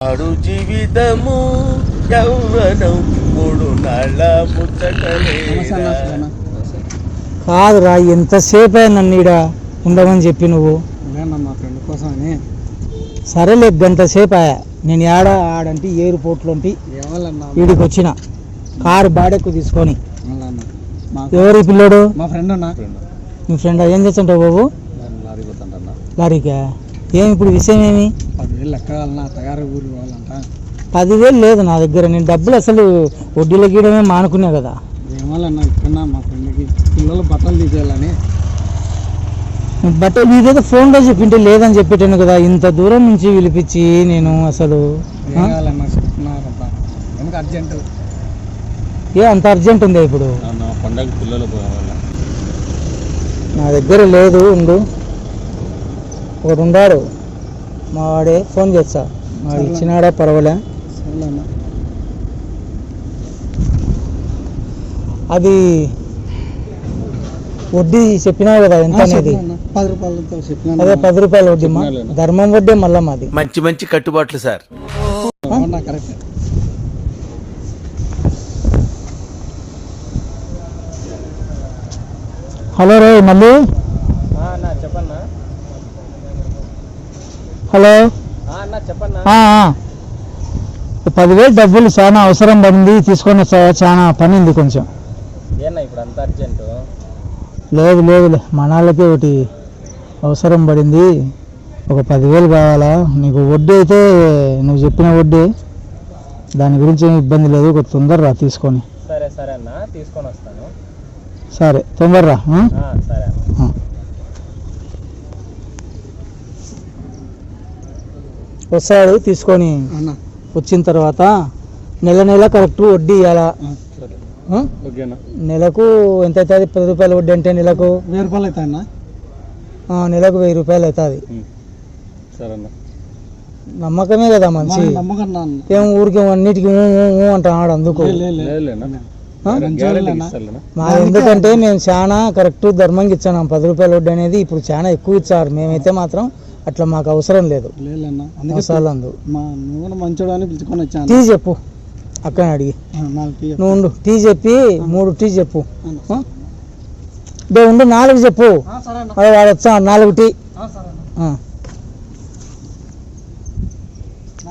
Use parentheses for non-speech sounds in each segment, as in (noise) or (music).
ఆడు జీవితము యౌవనం మూడు నాళ్ళ కాదురా ఎంతసేపు అయింది నన్ను ఈడ ఉండమని చెప్పి నువ్వు? నేను మా ఫ్రెండ్ కోసం అని సరేలే గంట సేపు ఆయా నేను ఏడ ఆడంటే ఎయిర్పోర్ట్లో ఈడికి వచ్చిన కారు బాడెక్కు తీసుకొని. మా ఎవరి పిల్లోడు? మా ఫ్రెండ్ అన్న. మీ ఫ్రెండ్ ఏం చేస్తుంటావు బాబు? లారీకా? ఏం ఇప్పుడు విషయం ఏమి? పదివేలు లెక్క కావాలన్నా అత్తగారు ఊరు పోవాలంట పదివేలు లేదు నా దగ్గర. నేను డబ్బులు అసలు వడ్డీలో గీయడమే మానుకున్నా కదా. ఇస్తున్నా మా ఫ్రెండ్కి. పిల్లలు బట్టలు తీసేయాలని. బట్ నీదైతే ఫోన్లో చెప్పింటే లేదని చెప్పేటాను కదా. ఇంత దూరం నుంచి పిలిపించి నేను అసలు అర్జెంటు? ఏ అంత అర్జెంట్ ఉందా ఇప్పుడు? నా దగ్గర లేదు ఉండు. ఒకడు ఉండాడు మా వాడే ఫోన్ చేస్తా. వాడు ఇచ్చినాడా పర్వాలే. అది వడ్డీ చెప్పినావు కదా ఎంత అనేది? అదే పది రూపాయల వడ్డీ మా ధర్మం వడ్డీ మళ్ళా మాది. మంచి మంచి కట్టుబాట్లు సార్. కరెక్ట్. హలో రే మళ్ళీ? చెప్పన్నా. హలో? ఆ. పదివేలు డబ్బులు చాలా అవసరం పడింది తీసుకొని చాలా పని ఉంది కొంచెం. ఏనా ఇప్పుడు అంత అర్జెంటు? లేదు లేదులే మనాలకి ఒకటి అవసరం పడింది. ఒక పదివేలు కావాలా? నీకు వడ్డీ అయితే నువ్వు చెప్పిన వడ్డీ. దాని గురించి ఏమి ఇబ్బంది లేదు. ఒక తొందరరా తీసుకొని. సరే సరే అన్న. తీసుకొని వస్తాను. సరే తొందరరా? సరే వస్తాడు తీసుకొని అన్న. వచ్చిన తర్వాత నెల నెల కరెక్ట్ వడ్డీ ఇవ్వాలా నెలకు ఎంత అవుతుంది పది రూపాయల వడ్డీ అంటే నెలకు? వెయ్యి రూపాయలు అవుతాయి అన్న. ఆ, నెలకు వెయ్యి రూపాయలు అవుతుంది. సరే అన్న. నమ్మకమే కదా మంచి ఏం ఊరికి అన్నిటికీ ఊ, ఊ, ఊ అంటున్నాడు అందుకు? మా ఎందుకంటే మేము చాలా కరెక్ట్ ధర్మంగా ఇచ్చాను పది రూపాయల వడ్డీ అనేది ఇప్పుడు చాలా ఎక్కువ ఇచ్చారు. మేమైతే మాత్రం అట్లా మాకు అవసరం లేదు. టీ చెప్పు. అక్కడ అడిగి. నువ్వు ఉండు. టీ చెప్పి మూడు టీ చెప్పు. అన్న. ఆ? దే ఉండు నాలుగు చెప్పు. ఆ, సరే అన్న. అదే వాడు వచ్చా నాలుగు టీ. ఆ, సరే అన్న. ఆ.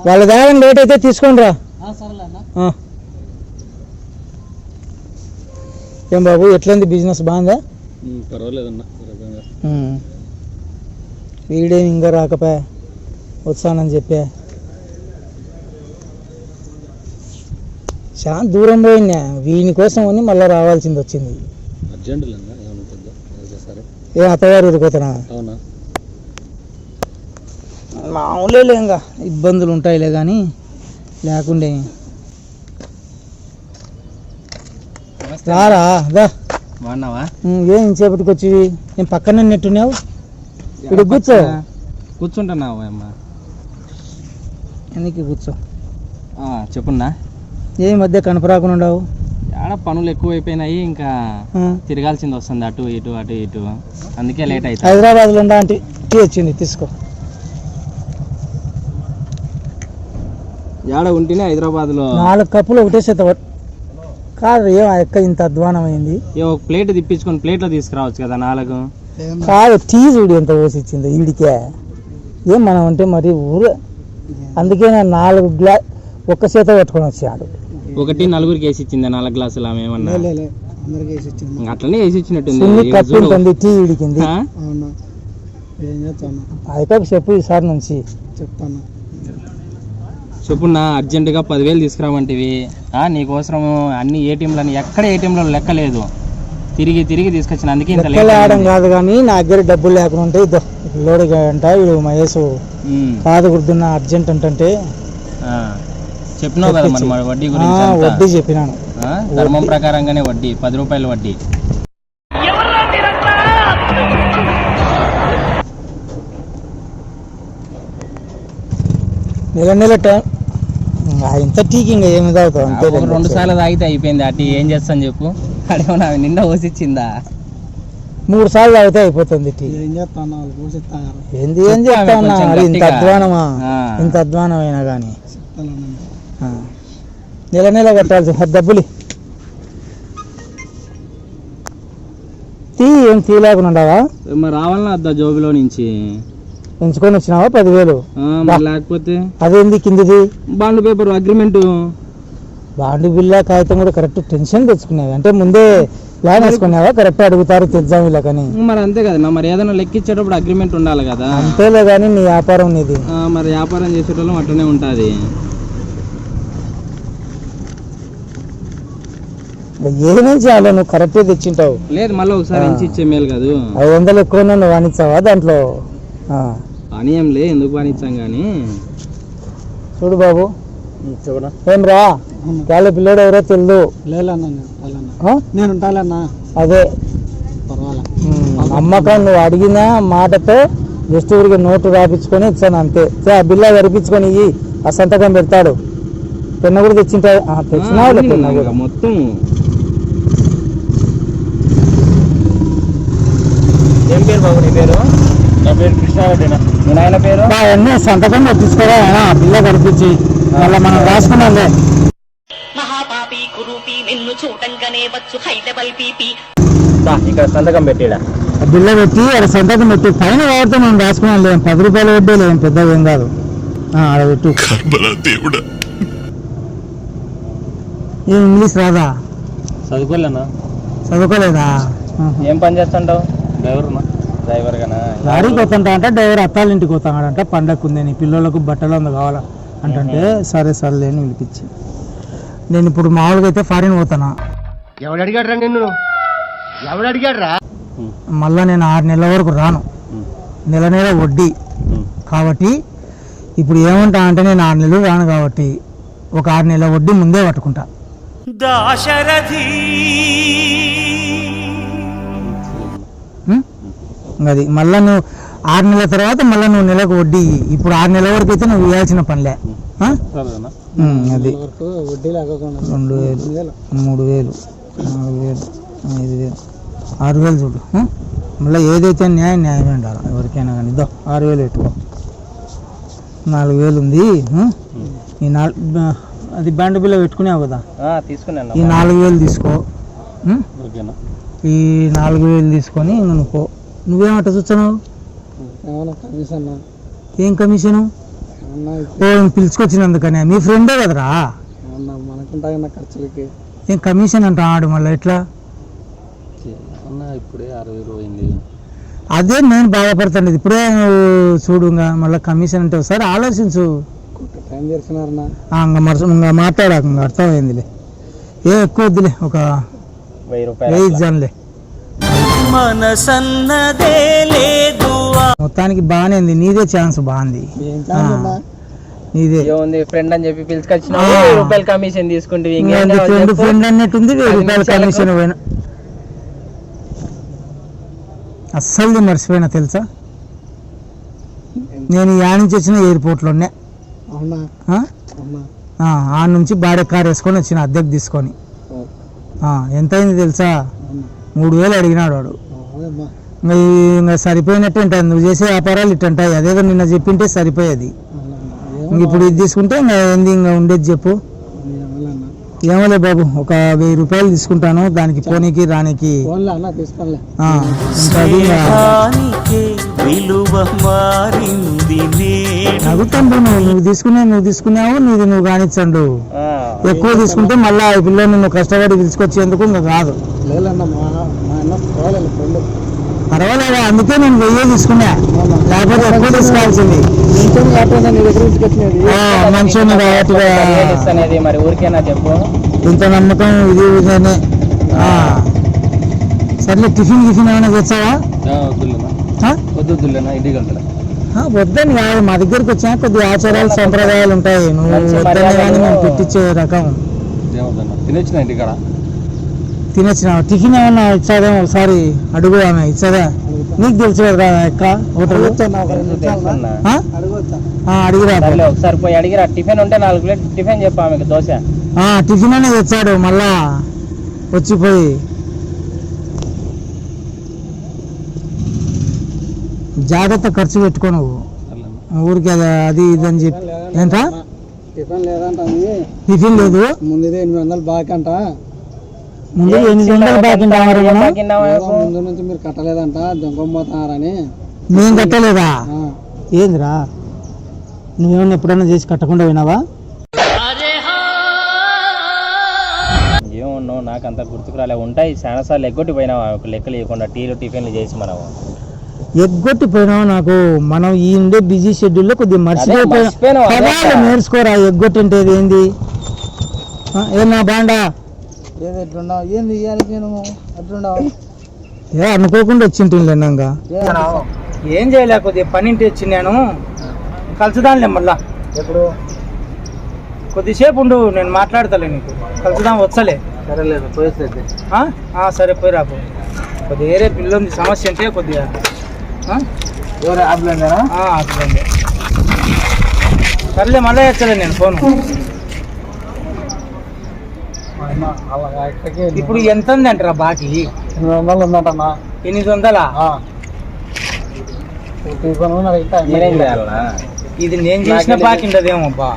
వాళ్ళ దగ్గర లేట్ అయితే తీసుకోండి రా. ఆ, సరేలే అన్న. ఆ. ఏం బాబు ఎట్లయింది బిజినెస్ బాగుందా? పర్వాలేదన్న. వీడేం ఇంకా రాకపోయా వచ్చానని చెప్పా. చాలా దూరం పోయినా వీని కోసం అని మళ్ళీ రావాల్సింది వచ్చింది. ఏ అత్తగారు అవునా? మామూలే ఇంకా ఇబ్బందులు ఉంటాయిలే కానీ లేకుండే రారా? దా. ఏం ఇంచేపటికి వచ్చి నేను పక్కనే నెట్టున్నావు ఇక్కడ కూర్చో. కూర్చుంటున్నావా అమ్మ ఎందుకు కూర్చో. చెప్పున్నా. ఏ మధ్య కనపరాకుండా ఉండవు? ఆడ పనులు ఎక్కువ అయిపోయినాయి ఇంకా తిరగాల్సింది వస్తుంది అటు ఇటు అటు ఇటు. అందుకే లేట్ అవుతుంది. హైదరాబాద్లో ఉండా అంటే టీ వచ్చింది తీసుకో. ఆడ ఉంటేనే హైదరాబాద్లో నాలుగు కప్పులు ఒకటే చేత పట్- కాదు ఏం ఆ యొక్క ఇంత అధ్వానమైంది ఒక ప్లేట్ తిప్పించుకొని ప్లేట్లో తీసుకురావచ్చు కదా నాలుగు. కాదు టీ చూడు ఎంత పోసిచ్చిందో ఈడికే. ఏం మనం అంటే మరి ఊరు? అందుకే నేను నాలుగు గ్లా ఒక్క చేత పట్టుకొని వచ్చాడు. ఒకటి నలుగురికి వేసి ఇచ్చింది నాలుగు గ్లాసులు ఆమె ఏమన్నా? అట్లనే వేసి ఇచ్చినట్టుంది టీ ఇడికింది. చేస్తాను? అయిపోయి చెప్పు ఈసారి నుంచి. చెప్తాను. చెప్పున్నా అర్జెంటుగా పదివేలు తీసుకురామంటివి. ఆ, నీకోసం అన్ని ఏటీఎంలని ఎక్కడ ఏటీఎంలో లెక్క లేదు తిరిగి తిరిగి తీసుకొచ్చిన అందుకే ఇంత లెక్కలు ఆడడం కాదు కానీ నా దగ్గర డబ్బులు లేకుండా ఉంటే ఇద్దో లోడ్ అంట. వీడు మహేష్ కాదు గుర్తున్న అర్జెంట్ అంటే. చెప్పినావు కదా మరి వడ్డీ గురించి. వడ్డీ చెప్పినాను. ధర్మం ప్రకారంగానే వడ్డీ పది రూపాయల వడ్డీ. నెల నెల టైం ఇంత టీకి ఇంకా ఏమి తాగుతావు? రెండు సార్లు తాగితే అయిపోయింది. అటు ఏం చేస్తాను చెప్పు. అడేమన్నా నిండా పోసిచ్చిందా? మూడు సార్లు తాగితే అయిపోతుంది టీ. ఏం చేస్తాను ఏంది ఏం ఇంత. అధ్వానమా. ఇంత అధ్వానమైనా కానీ. నెల నెల కట్టాల్సి డబ్బులు. తీ ఏం తీయలేకుండా ఉండవా? మరి రావాలన్నా వద్దా జోబులో నుంచి? ఎంచుకొని వచ్చినావా? పదివేలు. ఆ, మరి లేకపోతే? అదేంది కిందిది? Bond paper agreement. బాండ్ బిల్ల కాగితం కూడా కరెక్ట్ టెన్షన్ తెచ్చుకునేవి అంటే ముందే ప్లాన్ వేసుకున్నావా? కరెక్ట్ అడుగుతారు తెద్దాం వీళ్ళకని మరి అంతే కదా. మరి ఏదైనా లెక్కిచ్చేటప్పుడు అగ్రిమెంట్ ఉండాలి కదా. అంతేలే కానీ నీ వ్యాపారం నీది. ఆ, మరి వ్యాపారం చేసేటోళ్ళం అట్లనే ఉంటుంది. ఏమేం చేయాలో నువ్వు కరెక్టే తెచ్చింటావు. లేదు మళ్ళీ ఒకసారి ఎంచి ఇచ్చే మేలు కాదు. ఐదు వందలు ఎక్కువ నువ్వు వాణిచ్చావా దాంట్లో? ఆ. పని ఏం లే ఎందుకు పనిచ్చాం కానీ. చూడు బాబు. ఏం రా? వాళ్ళ పిల్లోడు ఎవరో తెలియదు ఆ? నేను ఉంటాలన్నా అదే. నమ్మకం నువ్వు అడిగిన మాటతో జస్ట్ ఊరికి నోటు రాపించుకొని ఇచ్చాను అంతే. చే, ఆ బిల్ల జరిపించుకొని ఇయ్యి. ఆ సంతకం పెడతాడు. పెన్న కూడా తెచ్చింటా? పెన్న కూడా. మొత్తం. ఏం పేరు బాబు నీ పేరు? నా పేరు కృష్ణారెడ్డినా మీ నాయన పేరు? బా, అన్నీ సంతకం పెట్టించుకోరా? ఆ బిల్ల కనిపించి మళ్ళీ మనం రాసుకున్నాంలే. నిన్ను చూడంగానే వచ్చు హై లెవెల్ ఇక్కడ సంతకం పెట్టిడా? బిల్ల పెట్టి ఆడ సంతకం పెట్టి పైన వాడితే మనం రాసుకున్నాం లేదు పది రూపాయలు వడ్డీ లేదు పెద్దగా ఏం కాదు. పెట్టు. ఏం ఇంగ్లీష్ రాదా? చదువుకోలేనా? చదువుకోలేదా. ఏం పని చేస్తుంటావు? డ్రైవర్నా? డ్రైవర్ గానా లారీకి పోతుంటా అంటే డ్రైవర్ అత్తాల ఇంటికి పోతాడంట పండగ ఉంది నీ పిల్లలకు బట్టలు అందు కావాలా? అంటే సరే సరే అని పిలిపించి నేను ఇప్పుడు మామూలుగా అయితే ఫారిన్ పోతానా? ఎవడు అడిగాడు రా నిన్ను? ఎవడు అడిగాడు రా మళ్ళా నేను ఆరు నెలల వరకు రాను. నెల నెల వడ్డీ. కాబట్టి ఇప్పుడు ఏమంటా అంటే నేను ఆరు నెలలు రాను కాబట్టి ఒక ఆరు నెలల వడ్డీ ముందే పట్టుకుంటా. ఉం? అది మళ్ళా నువ్వు ఆరు నెలల తర్వాత మళ్ళీ నువ్వు నెలకు వడ్డీ. ఇప్పుడు ఆరు నెలల వరకు అయితే నువ్వు ఇవ్వాల్సిన పనిలే. అది. రెండు వేలు మూడు వేలు. నాలుగు వేలు ఐదు వేలు ఆరు వేలు చూడు? మళ్ళీ ఏదైతే న్యాయం న్యాయమే ఉండాలి ఎవరికైనా కానీ. ఇద్దో ఆరు వేలు పెట్టుకో. నాలుగు వేలు ఉంది? ఈ నాలుగు అది బ్యాండ్ బిల్ల పెట్టుకునేవు కదా? తీసుకున్నాను ఈ నాలుగు వేలు తీసుకో ఈ నాలుగు వేలు తీసుకొని నువ్వు నువ్వేమంట చూస్తున్నావు? ఏం కమిషను? ఓ పిలుచుకొచ్చినందుకనే. మీ ఫ్రెండే కదరా? ఖర్చులకి. ఏం కమిషన్ అంట ఆడు మళ్ళీ ఎట్లా? అన్న ఇప్పుడే అరవై పోయింది అదే నేను బాధపడుతుంది ఇప్పుడే చూడుగా మళ్ళీ కమిషన్ అంటే ఒకసారి ఆలోచించు. టైం చేస్తున్నారన్నా. ఆ, ఇంక మరస మాట్లాడాక అర్థమైందిలే. ఏ ఎక్కువ వద్దులే ఒక వెయ్యి రూపాయలు వెయ్యి ఇచ్చానులే మొత్తానికి బాగానే ఉంది. నీదే ఛాన్స్ బాగుంది. నీదే. ఉంది ఫ్రెండ్ అని చెప్పి పిలుచుకొచ్చిన రూపాయలు కమిషన్ తీసుకుంటే ఫ్రెండ్ ఫ్రెండ్ అన్నట్టుంది రూపాయల. కమిషన్ పోయినా. అస్సలు మర్చిపోయినా తెలుసా? నేను యా నుంచి వచ్చిన ఎయిర్పోర్ట్లోనే. అవునా? ఆ? అవునా? ఆ, ఆ నుంచి బాడీ కార్ వేసుకొని వచ్చిన అద్దెకు తీసుకొని. ఎంత అయింది తెలుసా? మూడు వేలు అడిగినాడు వాడు. ఇంకా సరిపోయినట్టు నువ్వు చేసే వ్యాపారాలు ఇట్టుంటాయి అదేదో నిన్న చెప్పింటే సరిపోయేది. ఇప్పుడు ఇది తీసుకుంటే ఇంకా ఏంది? ఇంకా ఉండేది చెప్పు. ఏమోలే బాబు ఒక వెయ్యి రూపాయలు తీసుకుంటాను. దానికి పోనీకి రానికి. ఆ, నవ్వుతాండు నువ్వు. నువ్వు తీసుకునే నువ్వు తీసుకున్నావు నీది నువ్వు కానిచ్చండు ఎక్కువ తీసుకుంటే మళ్ళీ ఈ పిల్లని నువ్వు కష్టపడి పిలుచుకొచ్చేందుకు ఇంకా కాదు. లేదన్న మా అన్న పర్వాలేదా? అందుకే నేను వెయ్యి తీసుకున్నా. లేకపోతే ఎక్కువ తీసుకోవాల్సింది? అనేది మరి ఊరికేనా చెప్పు ఇంత నమ్మకం ఇది ఇదనే ఆ. సర్లే టిఫిన్ గిఫిన్ ఏమైనా తెచ్చావా? వద్దని కాదు మా దగ్గరికి వచ్చా? కొద్ది ఆచారాలు సంప్రదాయాలు ఉంటాయి. నువ్వు వద్దని. కానీ మేము పెట్టించే రకం. తినొచ్చిన ఇంటికాడ? తినొచ్చిన? టిఫిన్ ఏమన్నా ఇచ్చాదేమో ఒకసారి అడుగు ఆమె ఇచ్చాదా నీకు తెలుసు కదా ఎక్క హోటల్ అడిగిరా ఒకసారి పోయి అడిగిరా టిఫిన్ ఉంటే నాలుగు ప్లేట్ టిఫిన్ చెప్పా ఆమెకి దోశ. ఆ, టిఫిన్ అనేది తెచ్చాడు మళ్ళా వచ్చిపోయి. జాగ్రత్త ఖర్చు పెట్టుకో నువ్వు. ఊరికి అది అది ఇది అని చెప్పి. ఏంటా టిఫిన్ లేదంట టిఫిన్ లేదు. ముందు ఎనిమిది వందలు అంట. ముందు బాకీ ముందు నుంచి మీరు కట్టలేదంట దొంగపోతున్నారని మేము కట్టలేదా? ఏందిరా? నువ్వేమన్నా ఎప్పుడైనా చేసి కట్టకుండా పోయినావా? ఏమో నాకు అంత గుర్తుకు రాలే. ఉంటాయి చాలా సార్లు ఎగ్గొట్టి పోయినావా ఒక లెక్కలు ఇవ్వకుండా టీలు టిఫిన్లు చేసి మనం ఎగ్గొట్టి పోయినావు నాకు? మనం ఈ ఉండే బిజీ షెడ్యూల్లో కొద్దిగా కదా. నేర్చుకోరా ఎగ్గొట్టి అంటే ఏంది ఏనా బాండా? ఏది ఎట్లున్నావు ఏంది ఇయ్యాలి నేను ఎట్లున్నావు ఏ అనుకోకుండా వచ్చింటుండే ఇంకా ఏం చేయలే? కొద్దిగా పనింటి వచ్చి నేను. కలుసుదాంలే మళ్ళా. ఎప్పుడు? కొద్దిసేపు ఉండు నేను మాట్లాడతాలే నీకు. కలుసుదాం వచ్చలే. సరేలేదు పోయేసేది సరే పోయి రాపు. కొద్దిగా వేరే పిల్లుంది సమస్య అంటే కొద్దిగా ఎవరు ఆపులేండి సర్లే మళ్ళీ వచ్చలే నేను ఫోన్. ఇప్పుడు ఎంత ఉంది అంటారా బాకీ? ఎనిమిది వందలు ఉందంటమ్మా. ఎనిమిది వందలా? ఇది నేను చేసిన బాకీ ఉండదేమో అబ్బా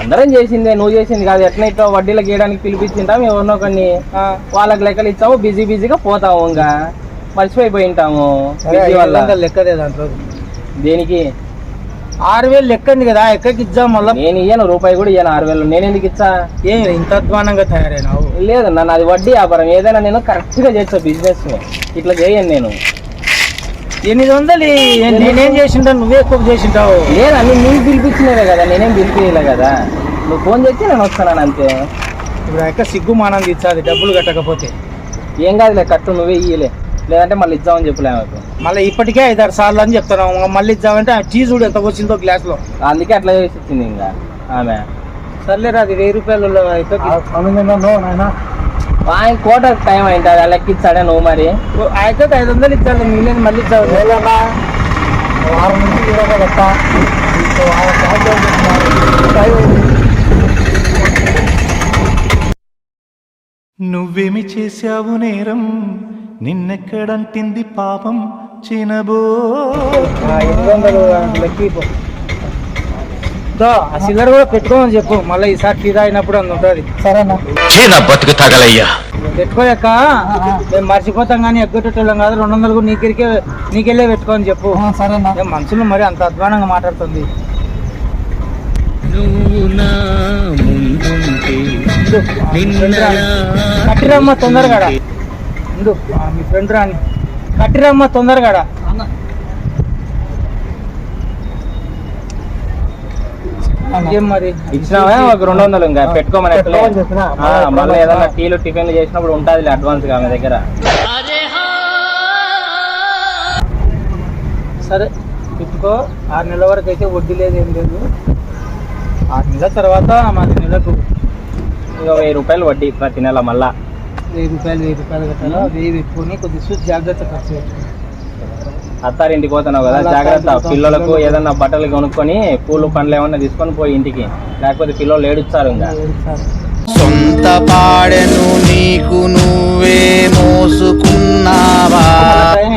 అందరం చేసిందే నువ్వు చేసింది కాదు. ఎట్లా ఇట్లా వడ్డీలు గీయడానికి పిలిపించింటాం ఎవరినో కొన్ని వాళ్ళకి లెక్కలు ఇచ్చాము బిజీ బిజీగా పోతాము ఇంకా. మర్చిపోయిపోయి ఉంటాము బిజీ వల్ల లెక్కదే దాంట్లో. దేనికి? ఆరు వేలు లెక్కండి కదా ఎక్కడికి ఇద్దాం మళ్ళీ? నేను ఇయ్యను రూపాయి కూడా ఇయ్యను ఆరు వేలు నేను ఎందుకు ఇచ్చా? ఏం ఇంత అధ్వానంగా తయారైనావు? లేదు నన్ను అది వడ్డీ వ్యాపారం. ఏదైనా నేను కరెక్ట్గా చేస్తా బిజినెస్ ఇట్లా చేయను నేను. ఎనిమిది వందలు నేనేం చేసింటాను? నువ్వే ఎక్కువ చేసింటావు. లేదు అన్ని నీకు పిలిపించినవే కదా నేనేం పిలిపించలే కదా. నువ్వు ఫోన్ చేస్తే నేను వస్తున్నాను అంతే. ఇప్పుడు ఎక్క సిగ్గు మానం తీర్చాది డబ్బులు కట్టకపోతే. ఏం కాదులే కట్టు నువ్వే ఇయ్యలే. లేదంటే మళ్ళీ ఇద్దామని చెప్పలే ఆమెకు మళ్ళీ ఇప్పటికే ఐదారు సార్లు అని చెప్తున్నావు మళ్ళీ ఇద్దామంటే ఆ టీ చూడు ఎంత వచ్చిందో గ్లాస్లో. అందుకే అట్లా చేసి ఇచ్చింది ఇంకా ఆమె. సర్లేరా అది వెయ్యి రూపాయలు ఆయన కోట టైం అయింది అది లెక్కిచ్చాడే నువ్వు మరి. అయితే ఐదు వందలు ఇచ్చాను మిగిలిన మళ్ళీ వారం నుంచి నువ్వేమి చేశావు నేరం? నిన్నెక్కడంటింది పాపం చినబో? ఎనిమిది వందలు లెక్కి దో, ఆ సిల్లర్ కూడా పెట్టుకోమని చెప్పు. మళ్ళీ ఈసారి టీ తాగినప్పుడు అందు ఉంటుంది. సరేనా? బతుకు తగలయ్యా. పెట్టుకోయాక మేము మర్చిపోతాం కానీ ఎగ్గొట్టేటోళ్ళం కాదు. రెండు వందలు కూడా నీకెరికే నీకెళ్ళే పెట్టుకోని చెప్పు. సరేనా. మనుషులు మరి అంత అధ్వానంగా మాట్లాడుతుంది. ఫ్రెండ్ రాని. కట్టిరమ్మ తొందరగా ఇందు, ఆ, మీ ఫ్రెండ్ రాని. కట్టిరమ్మ తొందరగా మరి? ఇచ్చినావా? ఒక రెండు వందలు ఇంకా పెట్టుకోమని మళ్ళీ ఏదైనా టీలు టిఫిన్లు చేసినప్పుడు ఉంటుంది అడ్వాన్స్గా ఆమె దగ్గర. సరే పెట్టుకో ఆరు నెలల వరకు అయితే వడ్డీ లేదు ఏం లేదు. ఆరు నెలల తర్వాత మాది నెలకు ఇంకా వెయ్యి రూపాయలు వడ్డీ ప్రతి నెల మళ్ళా. వెయ్యి రూపాయలు వెయ్యి రూపాయలు కట్టాలా? వెయ్యి పెట్టుకొని కొద్ది చూసి జాగ్రత్త ఖర్చు. అత్తారింటికి పోతున్నావు కదా జాగ్రత్త. పిల్లలకు ఏదన్నా బట్టలు కొనుక్కొని పూలు పండ్లు ఏమన్నా తీసుకొని పోయి ఇంటికి. లేకపోతే పిల్లలు ఏడుస్తారు ఇంకా. సొంత పాడెను నీకు నువ్వే మోసుకున్నావా? టైం.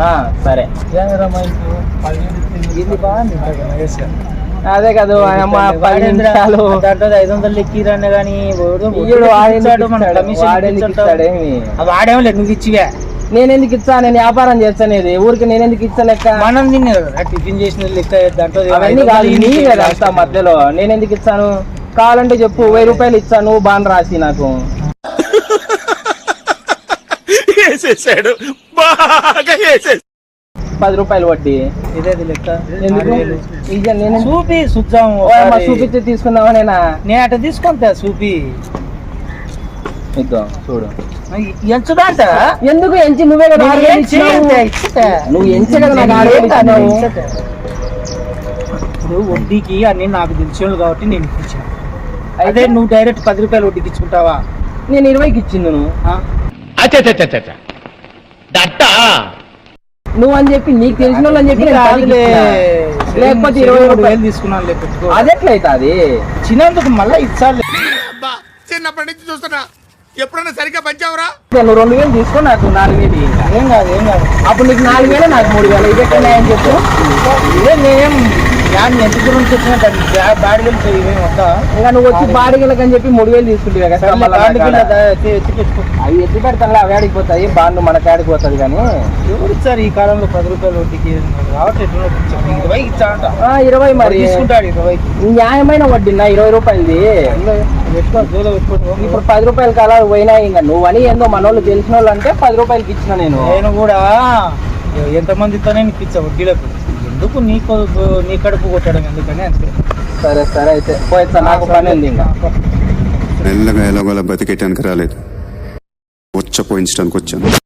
ఆ, సరే. అదే కదా పది నిమిషాలు. దాంట్లో ఐదు వందలు ఎక్కిరన్న కానీ? వాడేమో లేదు నువ్వు ఇచ్చివే. నేను ఎందుకు ఇచ్చా నేను వ్యాపారం చేస్తానేది. ఊరికి నేను ఎందుకు ఇచ్చా లెక్క? మనం టిఫిన్ చేసిన లెక్క దాంట్లో అవన్నీ కాదు నీ అంతా మధ్యలో. నేను ఎందుకు ఇచ్చాను కావాలంటే చెప్పు వెయ్యి రూపాయలు ఇచ్చాను బాగా రాసి నాకు. (laughs) వేసేసాడు. బాగా వేసేసాడు. పది రూపాయలు వడ్డీ. ఇదేది లెక్క. ఇక నేను చూపి చూద్దాం. చూపించి తీసుకుందామా నేనా? నేను అట్ట తీసుకుంటా చూపి ఇద్దాం చూడు. ఎంచుదాంట ఎందుకు ఎంచి? నువ్వే కదా. నువ్వు ఎంచే నాకు. ఇప్పుడు వడ్డీకి అన్ని నాకు తెలిసిన కాబట్టి నేను ఇప్పించాను అదే నువ్వు డైరెక్ట్ పది రూపాయలు వడ్డీకి ఇచ్చుకుంటావా? నేను ఇరవైకి ఇచ్చింది నువ్వు. ఆ? నువ్వు అని చెప్పి నీకు తెలిసిన వాళ్ళు అని చెప్పి నేను. లేకపోతే ఇరవై మూడు రూపాయలు వేలు తీసుకున్నాను లే పెట్టుకో అదెట్లయితే అది ఇచ్చినందుకు మళ్ళీ ఇచ్చాలి. చిన్నప్పటి నుంచి చూస్తున్నా. ఎప్పుడన్నా సరిగ్గా పంచావురా? నువ్వు రెండు వేలు తీసుకో నాకు నాలుగు వేలు. ఏం కాదు ఏం కాదు. అప్పుడు నీకు నాలుగు వేలు నాకు మూడు వేలు. ఇది ఎక్కడ చెప్పు. ఇదే నేనేం యాడ్ ఎంత దూరం చెప్పినట్టు బాడీ ఇవేం వద్దా ఇంకా నువ్వు వచ్చి బాడిగలకి అని చెప్పి మూడు వేలు తీసుకుంటే కదా నా కాడ. ఎత్తి పెట్టుకో అవి ఎత్తి పెడతాను అవి ఆడికి పోతాయి బాండ్లు మన కాడికి పోతుంది కానీ. ఎవరు ఇచ్చారు ఈ కాలంలో పది రూపాయలు వడ్డీకి? ఇరవై ఇచ్చా ఇరవై మరి. తీసుకుంటాడు ఇరవైకి. న్యాయమైన వడ్డీనా ఇరవై రూపాయలది. ఇప్పుడు పది రూపాయల కాలాలు పోయినాయి ఇంకా. నువ్వని ఏందో మనోళ్ళు తెలిసిన వాళ్ళు అంటే పది రూపాయలకి ఇచ్చిన నేను. నేను కూడా ఎంతమందితోనే నీకు ఇచ్చా వడ్డీలకు? ఎందుకు నీ కొ- నీ కడుపు కొట్టడం ఎందుకని అంతే. సరే సరే అయితే పోయి నాకు పని ఉంది ఇంకా. మెల్లగా ఎలాగోలా బతికేయటానికి రాలేదు. వచ్చ పోయించడానికి వచ్చాను.